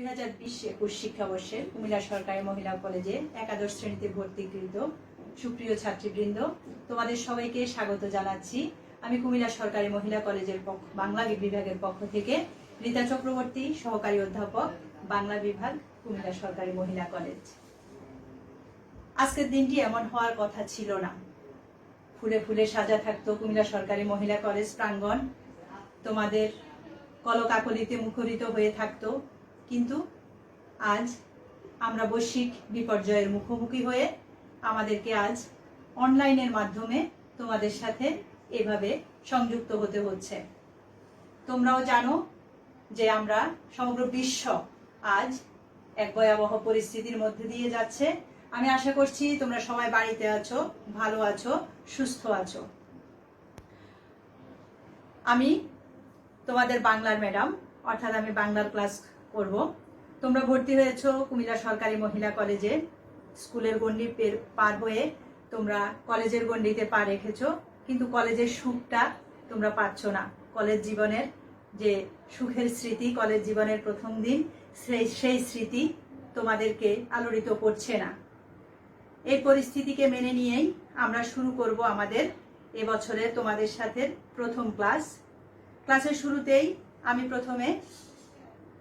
দুই হাজার বিশ একুশ শিক্ষাবর্ষের কুমিল্লা সরকারি মহিলা কলেজে একাদশ শ্রেণীতে ভর্তিকৃত সুপ্রিয় ছাত্রীবৃন্দ, তোমাদের সবাইকে স্বাগত জানাচ্ছি। আমি কুমিল্লা সরকারি মহিলা কলেজের পক্ষ, বাংলা বিভাগের পক্ষ থেকে রীতা চক্রবর্তী, সহকারী অধ্যাপক, বাংলা বিভাগ, কুমিল্লা সরকারি মহিলা কলেজ। আজকের দিনটি এমন হওয়ার কথা ছিল না। ফুলে ফুলে সাজা থাকতো কুমিল্লা সরকারি মহিলা কলেজ প্রাঙ্গণ। তোমাদের কলকাকলিতে মুখরিত হয়ে থাকতো কিন্তু আজ আমরা বৈশ্বিক বিপর্যয়ের মুখোমুখি হয়ে আমাদেরকে আজ অনলাইনের মাধ্যমে তোমাদের সাথে এভাবে সংযুক্ত হতে হচ্ছে। তোমরাও জানো যে আমরা সমগ্র বিশ্ব আজ এক ভয়াবহ পরিস্থিতির মধ্যে দিয়ে যাচ্ছে। আমি আশা করছি তোমরা সবাই বাড়িতে আছো, ভালো আছো, সুস্থ আছো। আমি তোমাদের বাংলার ম্যাডাম, অর্থাৎ আমি বাংলার ক্লাস করব। তোমরা ভর্তি হয়েছো কুমিল্লা সরকারি মহিলা কলেজে। স্কুলের গণ্ডি পের- হয়ে তোমরা কলেজের গণ্ডিতে পা রেখেছো, কিন্তু কলেজের সুখটা তোমরা পাচ্ছ না। কলেজ জীবনের যে সুখের স্মৃতি, কলেজ জীবনের প্রথম দিন, সেই সেই স্মৃতি তোমাদেরকে আলোড়িত করছে না। এই পরিস্থিতিকে মেনে নিয়েই আমরা শুরু করব আমাদের এবছরে তোমাদের সাথে প্রথম ক্লাস। ক্লাসের শুরুতেই আমি প্রথমে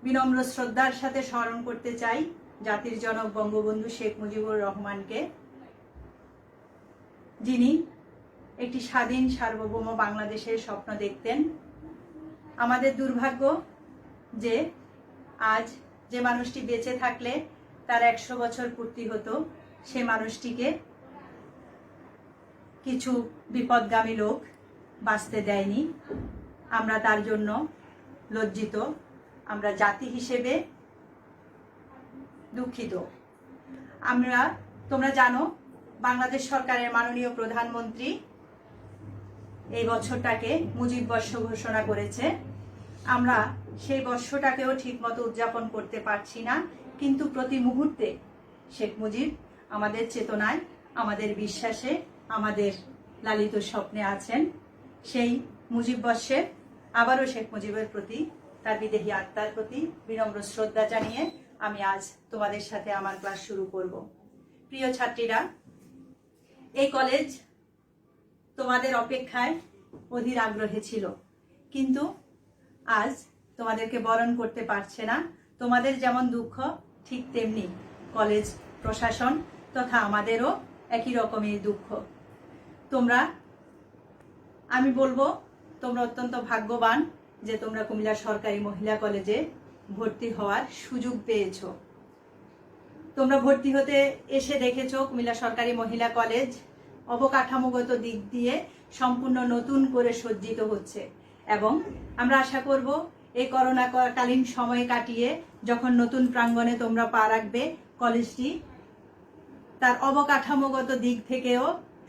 বিনম্র শ্রদ্ধার সাথে স্মরণ করতে চাই জাতির জনক বঙ্গবন্ধু শেখ মুজিবুর রহমানকে, যিনি একটি স্বাধীন সার্বভৌম বাংলাদেশের স্বপ্ন দেখতেন। আমাদের দুর্ভাগ্য যে আজ যে মানুষটি বেঁচে থাকলে তার একশো বছর পূর্তি হতো, সে মানুষটিকে কিছু বিপদগামী লোক বাঁচতে দেয়নি। আমরা তার জন্য লজ্জিত। আমরা জাতি হিসেবে দুঃখিত। আমরা, তোমরা জানো, বাংলাদেশ সরকারের মাননীয় প্রধানমন্ত্রী এই বছরটাকে মুজিব বর্ষ ঘোষণা করেছে। আমরা সেই বর্ষটাকেও ঠিকমতো উদযাপন করতে পারছি না, কিন্তু প্রতি মুহূর্তে শেখ মুজিব আমাদের চেতনায়, আমাদের বিশ্বাসে, আমাদের লালিত স্বপ্নে আছেন। সেই মুজিব বর্ষে আবারও শেখ মুজিবের প্রতি তার বিদেহী আত্মার প্রতি বিনম্র শ্রদ্ধা জানিয়ে আমি আজ তোমাদের সাথে আমার ক্লাস শুরু করব। প্রিয় ছাত্রীরা, এই কলেজ তোমাদের অপেক্ষায় অধীর আগ্রহে ছিল, কিন্তু আজ তোমাদেরকে বরণ করতে পারছে না। তোমাদের যেমন দুঃখ, ঠিক তেমনি কলেজ প্রশাসন তথা আমাদেরও একই রকমের দুঃখ। তোমরা, আমি বলব, তোমরা অত্যন্ত ভাগ্যবান যে তোমরা কুমিল্লা সরকারি মহিলা কলেজে ভর্তি হওয়ার সুযোগ পেয়েছ। তোমরা ভর্তি হতে এসে দেখেছ কুমিল্লা সরকারি মহিলা কলেজ অবকাঠামোগত দিক দিয়ে সম্পূর্ণ নতুন করে সজ্জিত হচ্ছে এবং আমরা আশা করব এই করোনা কালীন সময় কাটিয়ে যখন নতুন প্রাঙ্গণে তোমরা পা রাখবে, কলেজটি তার অবকাঠামোগত দিক থেকেও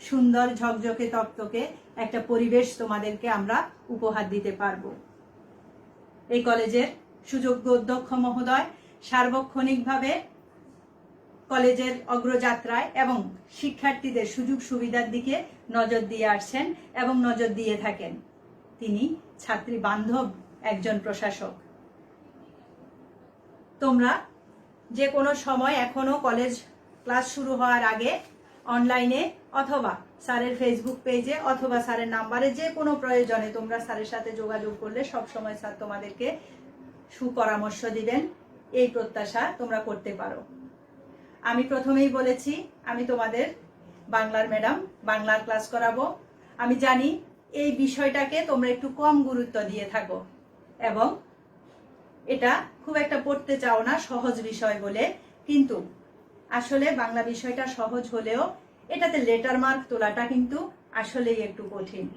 সুন্দর ঝকঝকে তক্তকে একটা পরিবেশ তোমাদেরকে আমরা উপহার দিতে পারব। এই কলেজের সুযোগ্য অধ্যক্ষ মহোদয় সার্বক্ষণিকভাবে কলেজের অগ্রযাত্রায় এবং শিক্ষার্থীদের সুযোগ সুবিধার দিকে নজর দিয়ে আসছেন এবং নজর দিয়ে থাকেন। তিনি ছাত্রী বান্ধব একজন প্রশাসক। তোমরা যে কোনো সময় এখনও কলেজ ক্লাস শুরু হওয়ার আগে অনলাইনে অথবা স্যারের ফেসবুক পেজে অথবা স্যারের নাম্বারে যে কোনো প্রয়োজনে তোমরা স্যারের সাথে যোগাযোগ করলে সব সময় স্যার তোমাদেরকে সুপরামর্শ দিবেন। এই প্রত্যাশা তোমরা করতে পারো। আমি প্রথমেই বলেছি, আমি তোমাদের বাংলার ম্যাডাম, বাংলার ক্লাস করাবো। আমি জানি এই বিষয়টাকে তোমরা একটু কম গুরুত্ব দিয়ে থাকো এবং এটা খুব একটা পড়তে চাও না, সহজ বিষয় বলে। কিন্তু আসলে বাংলা বিষয়টা সহজ হলেও এটাতে লেটার মার্ক তোলাটা কিন্তু আসলেই একটু কঠিন।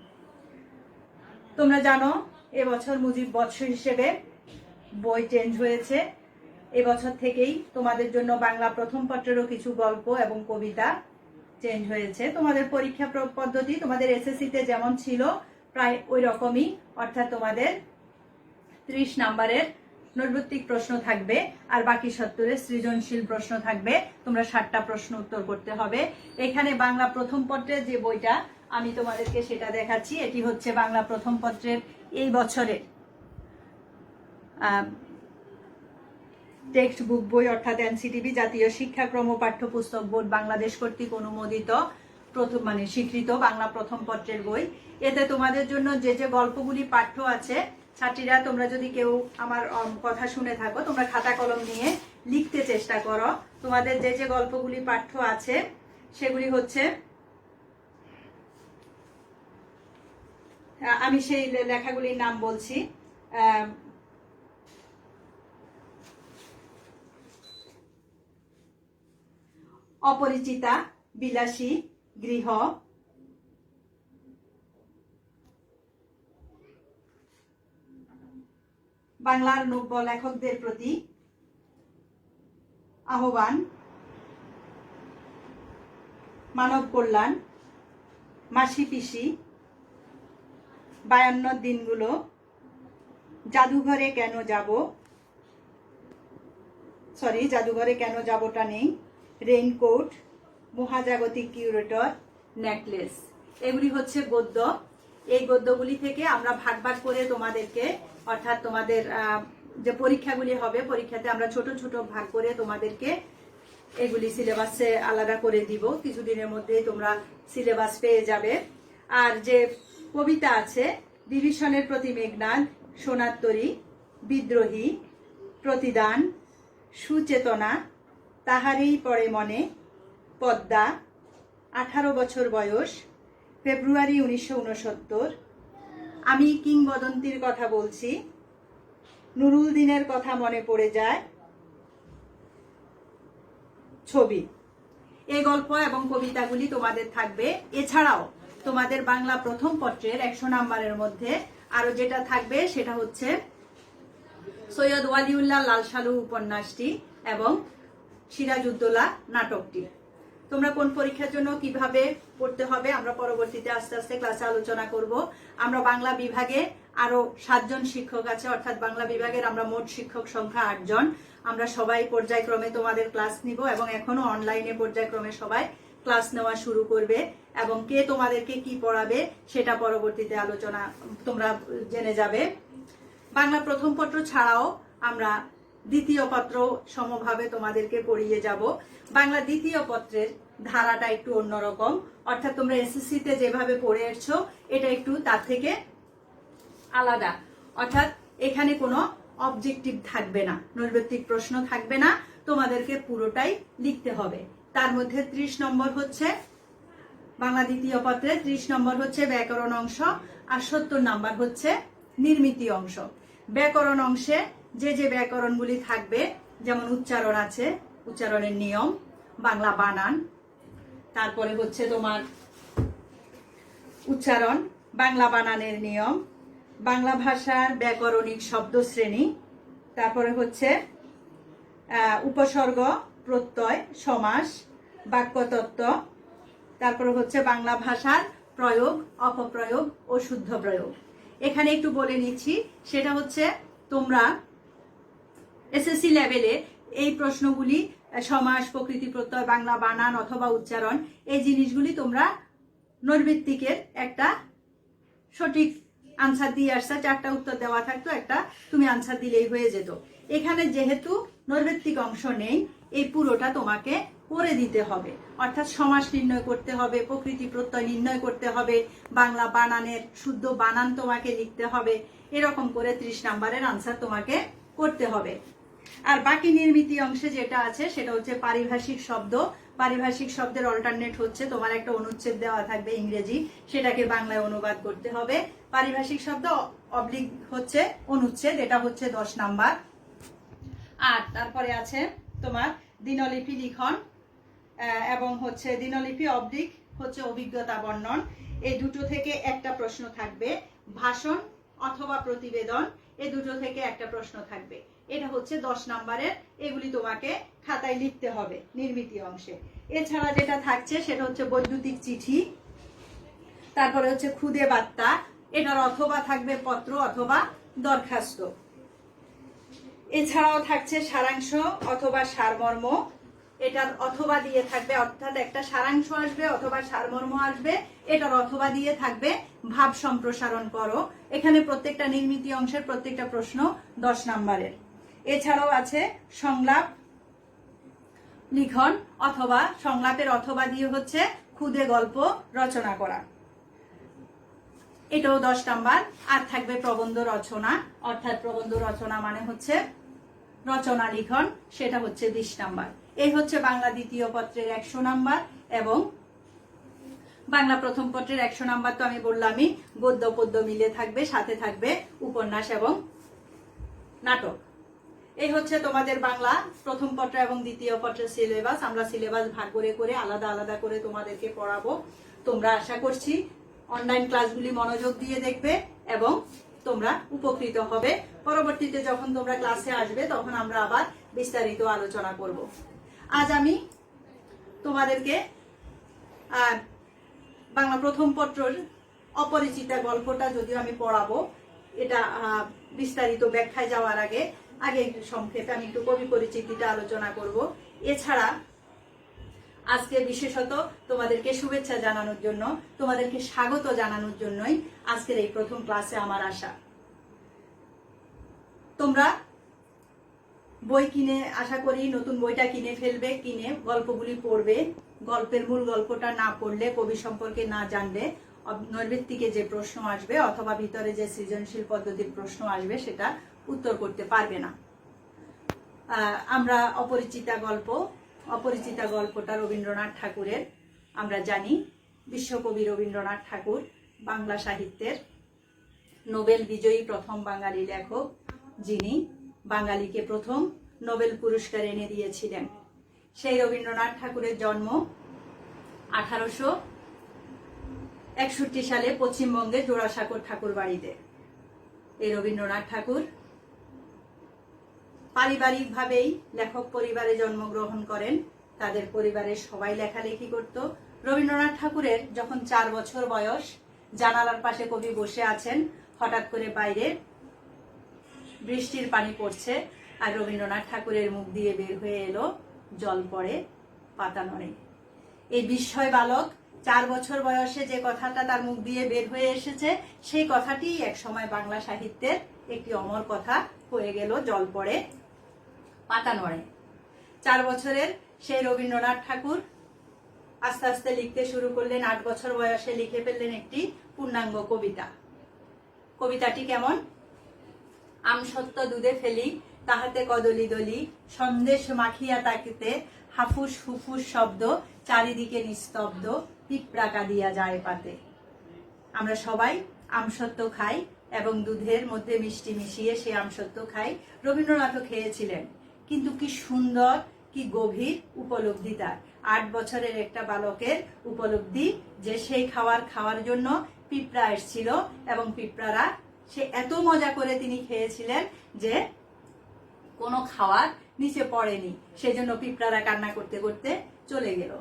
তোমরা জানো, এবছর মুজিব বৎস হিসেবে বই চেঞ্জ হয়েছে। এবছর থেকেই তোমাদের জন্য বাংলা প্রথম পত্রেরও কিছু গল্প এবং কবিতা চেঞ্জ হয়েছে। তোমাদের পরীক্ষা প্র- পদ্ধতি, তোমাদের এসএসসিতে যেমন ছিল, প্রায় ওই রকমই অর্থাৎ তোমাদের ত্রিশ নাম্বারের নৈর্বত্তিক প্রশ্ন থাকবে, আর বাকি সত্তরের সৃজনশীল প্রশ্ন থাকবে। তোমরা ষাটটা প্রশ্ন উত্তর করতে হবে। এখানে বাংলা প্রথম পত্রের যে বইটা আমি তোমাদেরকে সেটা দেখাচ্ছি, এটি হচ্ছে বাংলা প্রথম পত্রের এই বছরের টেক্সট বুক বই, অর্থাৎ এনসিটিভি জাতীয় শিক্ষাক্রম ও পাঠ্যপুস্তক বোর্ড বাংলাদেশ কর্তৃক অনুমোদিত প্রথম মানে স্বীকৃত বাংলা প্রথম পত্রের বই। এতে তোমাদের জন্য যে যে গল্পগুলি পাঠ্য আছে ছাত্রীরা, তোমরা যদি কেউ আমার কথা শুনে থাকো, তোমরা খাতা কলম নিয়ে লিখতে চেষ্টা করো। তোমাদের যে যে গল্পগুলি পাঠ্য আছে, সেগুলি হচ্ছে আমি সেই লেখাগুলির নাম বলছি। অপরিচিতা, বিলাসী, গৃহ বাংলার নব্য লেখকদের প্রতি আহ্বান, মানব কল্যাণ, মাসি পিসি, বায়ান্ন দিনগুলো, জাদুঘরে কেন যাব? সরি জাদুঘরে কেন যাবটা নেই? রেইনকোট মহাজাগতিক কিউরেটর নেকলেস এগুলি হচ্ছে গদ্য। এই গদ্যগুলি থেকে আমরা ভাগ ভাগ করে তোমাদেরকে অর্থাৎ তোমাদের যে পরীক্ষাগুলি হবে, পরীক্ষাতে আমরা ছোট ছোট ভাগ করে তোমাদেরকে এগুলি সিলেবাসে আলাদা করে দিব। কিছুদিনের মধ্যেই তোমরা সিলেবাস পেয়ে যাবে। আর যে কবিতা আছে বিভীষণের প্রতি মেঘনাদ, সোনাত্তরী, বিদ্রোহী, প্রতিদান, সুচেতনা, তাহারই পড়ে মনে, পদ্মা, আঠারো বছর বয়স, ফেব্রুয়ারি উনিশশো উনসত্তর আমি কিংবদন্তির কথা বলছি। নুরুল দিনের কথা মনে পড়ে যায়। ছবি। এই গল্প এবং কবিতাগুলি তোমাদের থাকবে। এছাড়াও তোমাদের বাংলা প্রথম পত্রের একশো নাম্বারের মধ্যে আরও যেটা থাকবে সেটা হচ্ছে সৈয়দ ওয়ালিউল্লাহ লাল সালু উপন্যাসটি এবং সিরাজউদ্দৌলা নাটকটি। তোমরা কোন পরীক্ষার জন্য কীভাবে পড়তে হবে? আমরা পরবর্তীতে আস্তে আস্তে ক্লাসে আলোচনা করব। আমরা বাংলা বিভাগে আরও সাতজন শিক্ষক আছে, অর্থাৎ বাংলা বিভাগের আমরা মোট শিক্ষক সংখ্যা আটজন। আমরা সবাই পর্যায়ক্রমে তোমাদের ক্লাস নিব এবং এখনও অনলাইনে পর্যায়ক্রমে সবাই ক্লাস নেওয়া শুরু করবে এবং কে তোমাদেরকে কি পড়াবে সেটা পরবর্তীতে আলোচনা তোমরা জেনে যাবে। বাংলা প্রথম পত্র ছাড়াও আমরা দ্বিতীয় পত্র সমভাবে তোমাদেরকে পড়িয়ে যাব। বাংলা দ্বিতীয় পত্রের ধারাটা একটু অন্যরকম। অর্থাৎ তোমরা এসএসসি তে যেভাবে পড়ে এসছো, এটা একটু তার থেকে আলাদা। অর্থাৎ এখানে কোনো অবজেক্টিভ থাকবে না, নৈর্ব্যক্তিক প্রশ্ন থাকবে না, তোমাদেরকে পুরোটাই লিখতে হবে। তার মধ্যে ত্রিশ নম্বর হচ্ছে, বাংলা দ্বিতীয় পত্রে ত্রিশ নম্বর হচ্ছে ব্যাকরণ অংশ আর সত্তর নম্বর হচ্ছে নির্মিতি অংশ। ব্যাকরণ অংশে যে যে ব্যাকরণগুলি থাকবে, যেমন উচ্চারণ আছে, উচ্চারণের নিয়ম, বাংলা বানান, তারপরে হচ্ছে তোমার উচ্চারণ, বাংলা বানানের নিয়ম, বাংলা ভাষার ব্যাকরণিক শব্দ শ্রেণি তারপরে হচ্ছে উপসর্গ, প্রত্যয়, সমাস, বাক্যতত্ত্ব, তারপরে হচ্ছে বাংলা ভাষার প্রয়োগ, অপপ্রয়োগ ও শুদ্ধ প্রয়োগ। এখানে একটু বলে নিচ্ছি, সেটা হচ্ছে তোমরা এসএসসি লেভেলে এই প্রশ্নগুলি, সমাস, প্রকৃতি প্রত্যয়, বাংলা বানান অথবা উচ্চারণ, এই জিনিসগুলি তোমরা নৈর্বৃত্তিকের একটা সঠিক আনসার দিয়ে আসছে, চারটা উত্তর দেওয়া থাকতো, একটা তুমি আনসার দিলেই হয়ে যেত। এখানে যেহেতু নৈর্বৃত্তিক অংশ নেই, এই পুরোটা তোমাকে করে দিতে হবে। অর্থাৎ সমাস নির্ণয় করতে হবে, প্রকৃতি প্রত্যয় নির্ণয় করতে হবে, বাংলা বানানের শুদ্ধ বানান তোমাকে লিখতে হবে, এরকম করে ত্রিশ নাম্বারের আনসার তোমাকে করতে হবে। আর বাকি নির্মিতি অংশে যেটা আছে, সেটা হচ্ছে পারিভাষিক শব্দ। পারিভাষিক শব্দের অল্টারনেট হচ্ছে তোমার একটা অনুচ্ছেদ দেওয়া থাকবে ইংরেজি, সেটাকে বাংলায় অনুবাদ করতে হবে। পারিভাষিক শব্দ অবলিক হচ্ছে অনুচ্ছেদ, এটা হচ্ছে দশ নাম্বার। আর তারপরে আছে তোমার দিনলিপি লিখন এবং হচ্ছে দিনলিপি অবলিক হচ্ছে অভিজ্ঞতা বর্ণন। এই দুটো থেকে একটা প্রশ্ন থাকবে, ভাষণ অথবা প্রতিবেদন এ দুটো থেকে একটা প্রশ্ন থাকবে। এটা হচ্ছে দশ নাম্বারের, এগুলি তোমাকে খাতায় লিখতে হবে নির্মিতি অংশে। এছাড়া যেটা থাকছে সেটা হচ্ছে বৈদ্যুতিক চিঠি, তারপরে হচ্ছে খুদে বার্তা, এটার অথবা থাকবে পত্র অথবা দরখাস্ত। এছাড়াও থাকছে সারাংশ অথবা সারমর্ম, এটার অথবা দিয়ে থাকবে, অর্থাৎ একটা সারাংশ আসবে অথবা সারমর্ম আসবে, এটার অথবা দিয়ে থাকবে ভাব সম্প্রসারণ করো। এখানে প্রত্যেকটা নির্মিতি অংশের প্রত্যেকটা প্রশ্ন দশ নাম্বারের। এছাড়াও আছে সংলাপ, লিখন অথবা সংলাপের অথবা দিয়ে হচ্ছে খুদে গল্প, রচনা করা। এটাও দশ নাম্বার। আর থাকবে প্রবন্ধ রচনা। অর্থাৎ প্রবন্ধ রচনা মানে হচ্ছে রচনা, লিখন, সেটা হচ্ছে বিশ নাম্বার। এই হচ্ছে বাংলা দ্বিতীয় পত্রের একশো নাম্বার এবং বাংলা প্রথম পত্রের একশো নাম্বার তো আমি বললামই, গদ্য পদ্য মিলে থাকবে, সাথে থাকবে উপন্যাস এবং নাটক। এই হচ্ছে তোমাদের বাংলা প্রথম পত্র এবং দ্বিতীয় পত্রের সিলেবাস আমরা সিলেবাস ভাগ করে করে আলাদা আলাদা করে তোমাদেরকে পড়াবো। তোমরা আশা করছি অনলাইন ক্লাসগুলি মনোযোগ দিয়ে দেখবে এবং তোমরা উপকৃত হবে। পরবর্তীতে যখন তোমরা ক্লাসে আসবে, তখন আমরা আবার বিস্তারিত আলোচনা করব। আজ আমি তোমাদেরকে বাংলা প্রথম পত্রর অপরিচিতা গল্পটা যদিও আমি পড়াবো, এটা বিস্তারিত ব্যাখ্যায় যাওয়ার আগে আগে একটু সংক্ষেপে আমি একটু কবি পরিচিতিটা আলোচনা করব। এছাড়া আজকে বিশেষত তোমাদেরকে শুভেচ্ছা জানানোর জন্য, তোমাদেরকে স্বাগত জানানোর জন্যই আজকের এই প্রথম ক্লাসে আমার আশা। তোমরা বই কিনে, আশা করি নতুন বইটা কিনে ফেলবে, কিনে গল্পগুলি পড়বে। গল্পের মূল গল্পটা না পড়লে, কবি সম্পর্কে না জানলে নৈর্ব্যক্তিকে যে প্রশ্ন আসবে অথবা ভিতরে যে সৃজনশীল পদ্ধতির প্রশ্ন আসবে সেটা উত্তর করতে পারবে না। আমরা অপরিচিতা গল্প, অপরিচিতা গল্পটা রবীন্দ্রনাথ ঠাকুরের, আমরা জানি। বিশ্বকবি রবীন্দ্রনাথ ঠাকুর, বাংলা সাহিত্যের নোবেল বিজয়ী প্রথম বাঙালি লেখক যিনি বাঙালিকে প্রথম নোবেল পুরস্কার এনে দিয়েছিলেন। সেই রবীন্দ্রনাথ ঠাকুরের জন্ম আঠারোশো একষট্টি সালে পশ্চিমবঙ্গে জোড়াসাঁকর ঠাকুর বাড়িতে এই রবীন্দ্রনাথ ঠাকুর পারিবারিকভাবেই লেখক পরিবারে জন্মগ্রহণ করেন। তাদের পরিবারের সবাই লেখালেখি করত। রবীন্দ্রনাথ ঠাকুরের যখন চার বছর বয়স, জানালার পাশে কবি বসে আছেন। হঠাৎ করে বাইরে বৃষ্টির পানি পড়ছে আর রবীন্দ্রনাথ ঠাকুরের মুখ দিয়ে বের হয়ে এলো, জল পড়ে, পাতা নড়ে। এই বিস্ময় বালক চার বছর বয়সে যে কথাটা তার মুখ দিয়ে বের হয়ে এসেছে, সেই কথাটি এক সময় বাংলা সাহিত্যের একটি অমর কথা হয়ে গেল, জল পড়ে। পাতা নড়ে। চার বছরের সেই রবীন্দ্রনাথ ঠাকুর আস্তে আস্তে লিখতে শুরু করলেন, আট বছর বয়সে লিখে ফেললেন একটি পূর্ণাঙ্গ কবিতা। কবিতাটি কেমন? আমসত্ব দুধে ফেলি, তাহাতে কদলি দলি, সন্দেশ মাখিয়া তাকিতে হাফুস হুফুস শব্দ, চারিদিকে নিস্তব্ধ, পিঁপড়া কাঁদিয়া যায় পাতে। আমরা সবাই আমসত্ব খাই এবং দুধের মধ্যে মিষ্টি মিশিয়ে সেই আমসত্ব খাই। রবীন্দ্রনাথও খেয়েছিলেন। কিন্তু কি সুন্দর, কি গভীর উপলব্ধি তার। আট বছরের একটা বালকের উপলব্ধি যে সেই খাবার খাওয়ার জন্য পিঁপড়া এসছিল এবং পিঁপড়ারা সে এত মজা করে তিনি খেয়েছিলেন যে কোনো খাওয়ার নিচে পড়েনি। সেজন্য পিঁপড়ারা কান্না করতে করতে চলে গেল।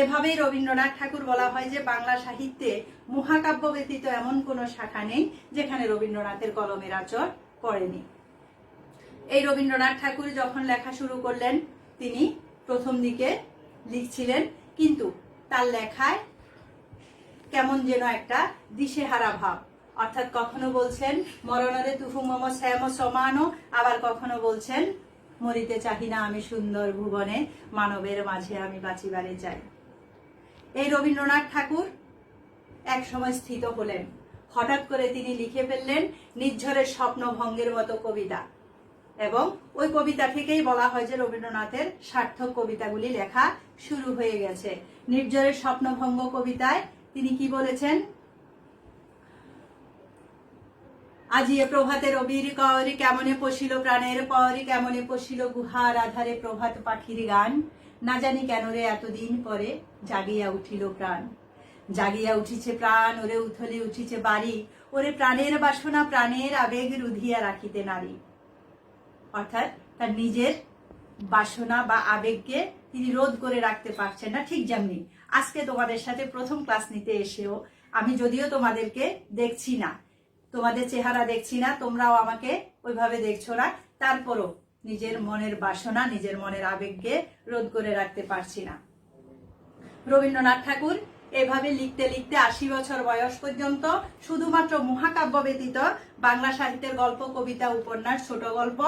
এভাবেই রবীন্দ্রনাথ ঠাকুর বলা হয় যে বাংলা সাহিত্যে মহাকাব্য ব্যতীত এমন কোনো শাখা নেই যেখানে রবীন্দ্রনাথের কলমের আচর পড়েনি। এই রবীন্দ্রনাথ ঠাকুর যখন লেখা শুরু করলেন, তিনি প্রথম দিকে লিখছিলেন, কিন্তু তার লেখায় কেমন যেন একটা দিশেহারা ভাব। অর্থাৎ কখনো বলছেন, মরণরে তুফু মম শ্যাম সমানো। আবার কখনো বলছেন, মরিতে চাহি না আমি সুন্দর ভুবনে, মানবের মাঝে আমি বাঁচিবারে চাই। এই রবীন্দ্রনাথ ঠাকুর এক সময় স্থিত হলেন। হঠাৎ করে তিনি লিখে ফেললেন নির্ঝরের স্বপ্ন ভঙ্গের মতো কবিতা। এবং ওই কবিতা থেকেই বলা হয় যে রবীন্দ্রনাথের সার্থক কবিতাগুলি লেখা শুরু হয়ে গেছে। নির্জরের স্বপ্নভঙ্গ কবিতায় তিনি কি বলেছেন? আজিয়ে প্রভাতে রবির করি, কেমনে পশিল প্রাণের পরে, কেমনে পশিল গুহার আধারে প্রভাত পাখির গান? না জানি কেন রে এতদিন পরে জাগিয়া উঠিল প্রাণ। জাগিয়া উঠিছে প্রাণ, ওরে উথলে উঠিছে বাড়ি, ওরে প্রাণের বাসনা, প্রাণের আবেগ রুধিয়া রাখিতে নারী। অর্থাৎ তার নিজের বাসনা বা আবেগকে তিনি রোধ করে রাখতে পারছেন না ঠিক যেমনি। আজকে তোমাদের সাথে প্রথম ক্লাস নিতে এসেও আমি যদিও তোমাদেরকে দেখছি না, তোমাদের চেহারা দেখছি না, তোমরাও আমাকে ওইভাবে দেখছ না, তারপরও নিজের মনের বাসনা, নিজের মনের আবেগকে রোধ করে রাখতে পারছি না। রবীন্দ্রনাথ ঠাকুর এভাবে লিখতে লিখতে আশি বছর বয়স পর্যন্ত শুধুমাত্র মহাকাব্য ব্যতীত বাংলা সাহিত্যের গল্প, কবিতা, উপন্যাস, ছোট গল্প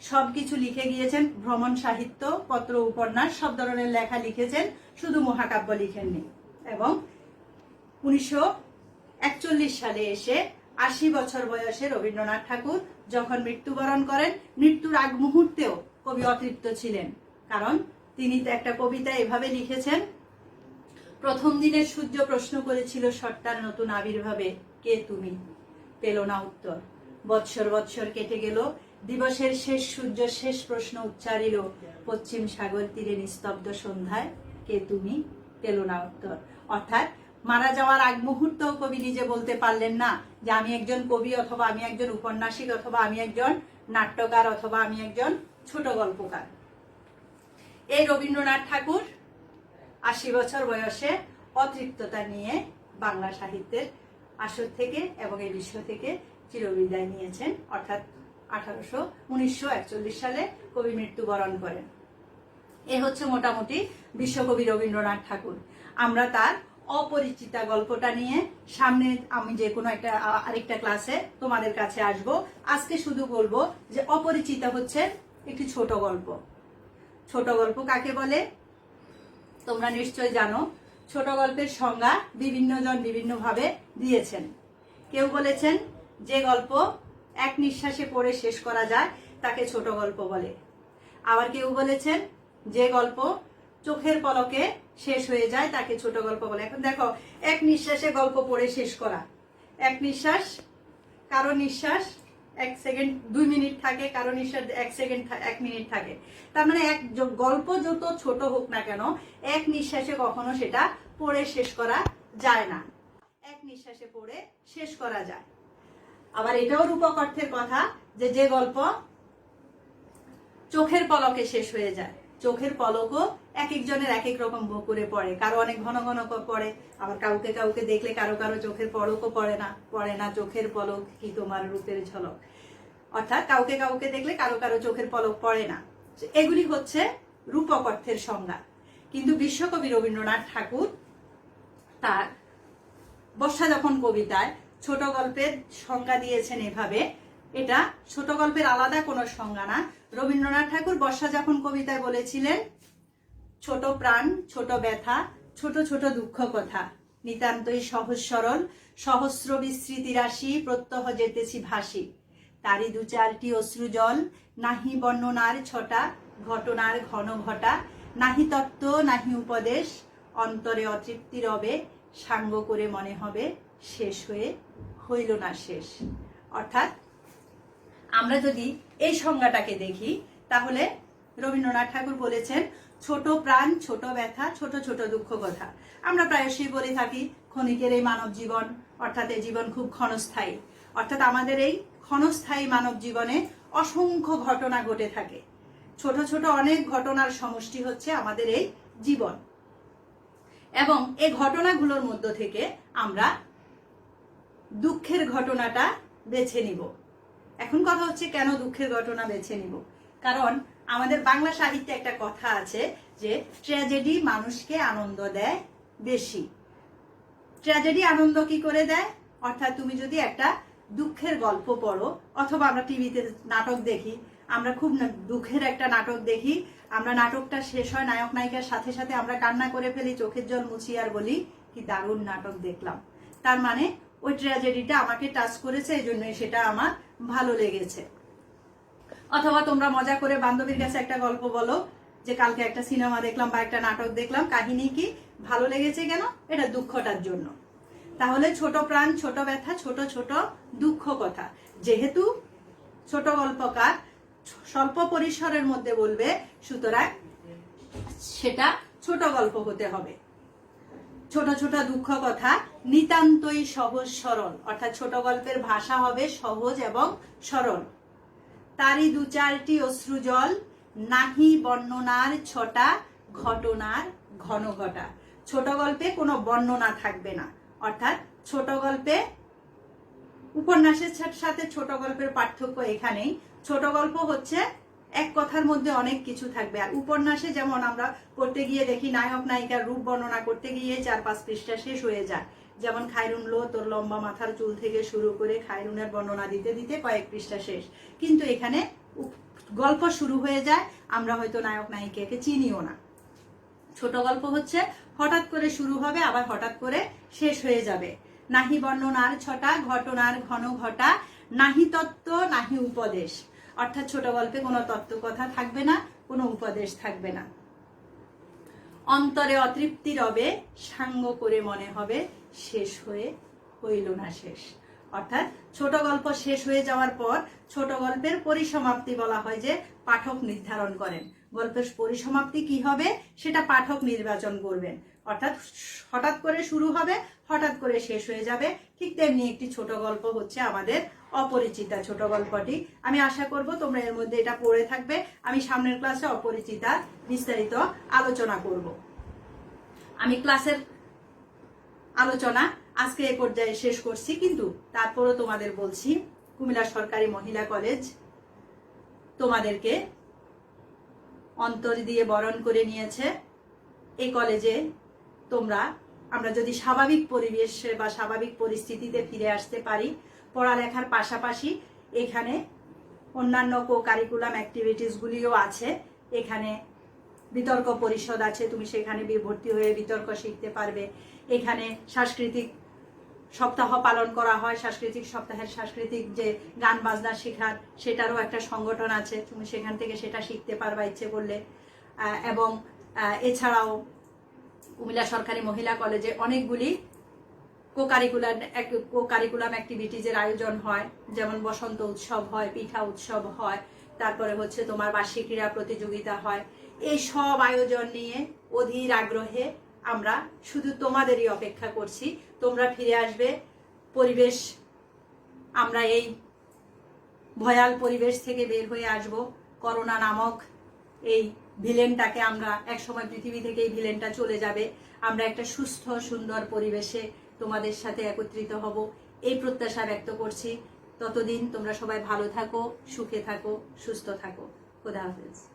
সব কিছু লিখে গিয়েছেন, ভ্রমণ সাহিত্য, পত্র, উপন্যাস, সব ধরনের লেখা লিখেছেন, শুধু মহাকাব্য লিখেননি। এবং উনিশশো একচল্লিশ সালে এসে আশি বছর বয়সে রবীন্দ্রনাথ ঠাকুর যখন মৃত্যুবরণ করেন, মৃত্যুর আগ মুহূর্তেও কবি অতৃপ্ত ছিলেন। কারণ তিনি একটা কবিতা এভাবে লিখেছেন, প্রথম দিনের সূর্য প্রশ্ন করেছিল সট্টার নতুন আবির্ভাবে কে তুমি? পেল না উত্তর। বৎসর বৎসর কেটে গেল দিবসের শেষ সূর্য শেষ প্রশ্ন উচ্চারিল, পশ্চিম সাগর তীরে নিস্তব্ধ সন্ধ্যায় কে তুমি পেল না উত্তর। অর্থাৎ, মারা যাওয়ার আগ মুহূর্তেও কবি নিজে বলতে পারলেন না যে আমি একজন কবি অথবা আমি একজন উপন্যাসিক অথবা আমি একজন নাট্যকার অথবা আমি একজন ছোট গল্পকার। এই রবীন্দ্রনাথ ঠাকুর আশি বছর বয়সে অতৃপ্ততা নিয়ে বাংলা সাহিত্যের আসর থেকে এবং এই বিশ্ব থেকে চিরবিদায় নিয়েছেন। অর্থাৎ আঠারোশো উনিশশো সালে কবি মৃত্যুবরণ করেন। এ হচ্ছে মোটামুটি বিশ্বকবি রবীন্দ্রনাথ ঠাকুর। আমরা তার অপরিচিতা গল্পটা নিয়ে সামনে আমি যে কোনো একটা আরেকটা ক্লাসে তোমাদের কাছে আসব। আজকে শুধু বলব যে অপরিচিতা হচ্ছে একটি ছোট গল্প। ছোট গল্প কাকে বলে? তোমরা নিশ্চয় জানো, ছোট গল্পের সংজ্ঞা বিভিন্ন জন বিভিন্নভাবে দিয়েছেন। কেউ বলেছেন, যে গল্প এক নিঃশ্বাসে পড়ে শেষ করা যায় তাকে ছোট গল্প বলে। আবার কেউ বলেছেন, যে গল্প চোখের পলকে শেষ হয়ে যায় তাকে ছোট গল্প বলে। এখন দেখো, এক নিঃশ্বাসে গল্প পড়ে শেষ করা। এক নিঃশ্বাস, কারও নিঃশ্বাস এক সেকেন্ড, দুই মিনিট থাকে, কারও নিঃশ্বাস এক সেকেন্ড এক মিনিট থাকে। তার মানে এক গল্প যত ছোট হোক না কেন, এক নিঃশ্বাসে কখনো সেটা পড়ে শেষ করা যায় না। এক নিঃশ্বাসে পড়ে শেষ করা যায়। আবার এটাও রূপক অর্থের কথা যে যে গল্প চোখের পলকে শেষ হয়ে যায়। চোখের পলকও এক একজনের এক এক রকম করে পড়ে। কারও অনেক ঘন ঘন পড়ে, আবার কাউকে কাউকে দেখলে কারও কারও চোখের পলকও পড়ে না পড়ে না চোখের পলক কি তোমার রূপের ঝলক। অর্থাৎ কাউকে কাউকে দেখলে কারও কারও চোখের পলক পড়ে না। এগুলি হচ্ছে রূপক অর্থের সংজ্ঞা। কিন্তু বিশ্বকবি রবীন্দ্রনাথ ঠাকুর তার বর্ষা যখন কবিতায় ছোট গল্পের সংজ্ঞা দিয়েছেন এভাবে। এটা ছোট গল্পের আলাদা কোনো সংজ্ঞা না। রবীন্দ্রনাথ ঠাকুর বর্ষা যখন কবিতায় বলেছিলেন, ছোট প্রাণ, ছোট ব্যথা, ছোট ছোট দুঃখ কথা। নিতান্তই সহজ সরল, সহস্র বিস্মৃতি রাশি, প্রত্যহ যেতেছি ভাসি। তারই দু চারটি অশ্রু জল, নাহি বর্ণনার ছটা, ঘটনার ঘন ঘটা। নাহি তত্ত্ব, নাহি উপদেশ, অন্তরে অতৃপ্তি রবে, সাঙ্গ করে মনে হবে। শেষ হয়ে হইল না শেষ। অর্থাৎ আমরা যদি এই সংজ্ঞাটাকে দেখি, তাহলে রবীন্দ্রনাথ ঠাকুর বলেছেন, ছোট প্রাণ, ছোট ব্যথা, ছোট ছোট দুঃখ কথা। আমরা প্রায়শই বলে থাকি, ক্ষণিকের এই মানব জীবন, অর্থাৎ এই জীবন খুব ক্ষণস্থায়ী। অর্থাৎ আমাদের এই ক্ষণস্থায়ী মানব জীবনে অসংখ্য ঘটনা ঘটে থাকে। ছোট ছোট অনেক ঘটনার সমষ্টি হচ্ছে আমাদের এই জীবন। এবং এই ঘটনাগুলোর মধ্য থেকে আমরা দুঃখের ঘটনাটা বেছে নিব। এখন কথা হচ্ছে কেন দুঃখের ঘটনা বেছে নিব? কারণ আমাদের বাংলা সাহিত্যে একটা কথা আছে যে ট্র্যাজেডি মানুষকে আনন্দ দেয় বেশি। ট্র্যাজেডি আনন্দ কি করে দেয়? অর্থাৎ তুমি যদি একটা দুঃখের গল্প পড়ো, অথবা আমরা টিভিতে নাটক দেখি, আমরা খুব দুঃখের একটা নাটক দেখি, আমরা নাটকটা শেষ হয় নায়ক নায়িকার সাথে সাথে আমরা কান্না করে ফেলি, চোখের জল মুছি আর বলি, কি দারুণ নাটক দেখলাম। তার মানে ওই ট্র্যাজেডিটা আমাকে টাচ করেছে, এই জন্যই সেটা আমার ভালো লেগেছে। অথবা তোমরা মজা করে বান্ধবীর কাছে একটা গল্প বলো, যে কালকে একটা সিনেমা দেখলাম বা একটা নাটক দেখলাম, কাহিনী কি ভালো লেগেছে কেন? এটা দুঃখটার জন্য। তাহলে ছোট প্রাণ, ছোট ব্যথা, ছোট ছোট দুঃখ কথা। যেহেতু ছোট গল্পকার, স্বল্প পরিসরের মধ্যে বলবে, সুতরাং সেটা ছোট গল্প হতে হবে। ছোট ছোট দুঃখ কথা নিতান্তই সহজ সরল, অর্থাৎ ছোট গল্পের ভাষা হবে সহজ এবং সরল। তারই দু চারটি অশ্রু জল নাহি বর্ণনার ছটা, ঘটনার ঘন ঘটা। ছোট গল্পে কোনো বর্ণনা থাকবে না, অর্থাৎ ছোট গল্পে উপন্যাসের সাথে ছোট গল্পের পার্থক্য এখানেই। ছোট গল্প হচ্ছে এক কথার মধ্যে অনেক কিছু থাকবে। আর উপন্যাসে যেমন আমরা পড়তে গিয়ে দেখি, নায়ক নায়িকার রূপ বর্ণনা করতে গিয়ে চার পাঁচ পৃষ্ঠা শেষ হয়ে যায়। যেমন খায়রুন লো, তোর লম্বা মাথার চুল থেকে শুরু করে খায়রুনের বর্ণনা দিতে দিতে কয়েক পৃষ্ঠা শেষ। কিন্তু এখানে গল্প শুরু হয়ে যায়, আমরা হয়তো নায়ক নায়িকাকে চিনিও না। ছোট গল্প হচ্ছে, হঠাৎ করে শুরু হবে, আবার হঠাৎ করে শেষ হয়ে যাবে। নাহি বর্ণনার ছটা, ঘটনার ঘন ঘটা, নাহি তত্ত্ব, নাহি উপদেশ। অর্থাৎ ছোট গল্পে কোনো তত্ত্ব কথা থাকবে না, কোনো উপদেশ থাকবে না। অন্তরে অতৃপ্তি রবে, সাঙ্গ করে মনে হবে, শেষ হয়ে হইল না শেষ। অর্থাৎ ছোট গল্প শেষ হয়ে যাওয়ার পর ছোট গল্পের পরিসমাপ্তি বলা হয় যে পাঠক নির্ধারণ করেন। গল্পের পরিসমাপ্তি কি হবে, সেটা পাঠক নির্বাচন করবেন। অর্থাৎ হঠাৎ করে শুরু হবে, হঠাৎ করে শেষ হয়ে যাবে। ঠিক তেমনি একটি ছোট গল্প হচ্ছে আমাদের অপরিচিতা ছোট গল্পটি। আমি আশা করব তোমরা এর মধ্যে এটা পড়ে থাকবে। আমি সামনের ক্লাসে অপরিচিতা বিস্তারিত আলোচনা করব। আমি ক্লাসের আলোচনা আজকে এ পর্যায়ে শেষ করছি, কিন্তু তারপরও তোমাদের বলছি, কুমিল্লা সরকারি মহিলা কলেজ তোমাদেরকে অন্তর দিয়ে বরণ করে নিয়েছে। এই কলেজে তোমরা, আমরা যদি স্বাভাবিক পরিবেশে বা স্বাভাবিক পরিস্থিতিতে ফিরে আসতে পারি, পড়ালেখার পাশাপাশি এখানে অন্যান্য কো কারিকুলাম অ্যাক্টিভিটিসগুলিও আছে। এখানে বিতর্ক পরিষদ আছে, তুমি সেখানে ভর্তি হয়ে বিতর্ক শিখতে পারবে। এখানে সাংস্কৃতিক সপ্তাহ পালন করা হয়, সাংস্কৃতিক সপ্তাহের সাংস্কৃতিক যে গান বাজনা শেখার, সেটারও একটা সংগঠন আছে, তুমি সেখান থেকে সেটা শিখতে পারবা ইচ্ছে করলে। এবং এছাড়াও কুমিল্লা সরকারি মহিলা কলেজে অনেকগুলি কো কারিকুলার কো কারিকুলাম অ্যাক্টিভিটিজের আয়োজন হয়। যেমন বসন্ত উৎসব হয়, পিঠা উৎসব হয়, তারপরে হচ্ছে তোমার বার্ষিক ক্রীড়া প্রতিযোগিতা হয়। এই সব আয়োজন নিয়ে অধীর আগ্রহে আমরা শুধু তোমাদেরই অপেক্ষা করছি। তোমরা ফিরে আসবে, পরিবেশ, আমরা এই ভয়াল পরিবেশ থেকে বের হয়ে আসব। করোনা নামক এই ভিলেনটাকে আমরা একসময় পৃথিবী থেকে এই ভিলেনটা চলে যাবে। আমরা একটা সুস্থ, সুন্দর পরিবেশে তোমাদের সাথে একত্রিত হব। এই প্রত্যাশা ব্যক্ত করছি। ততদিন তোমরা সবাই ভালো থাকো, সুখে থাকো, সুস্থ থাকো। খোদা হাফেজ।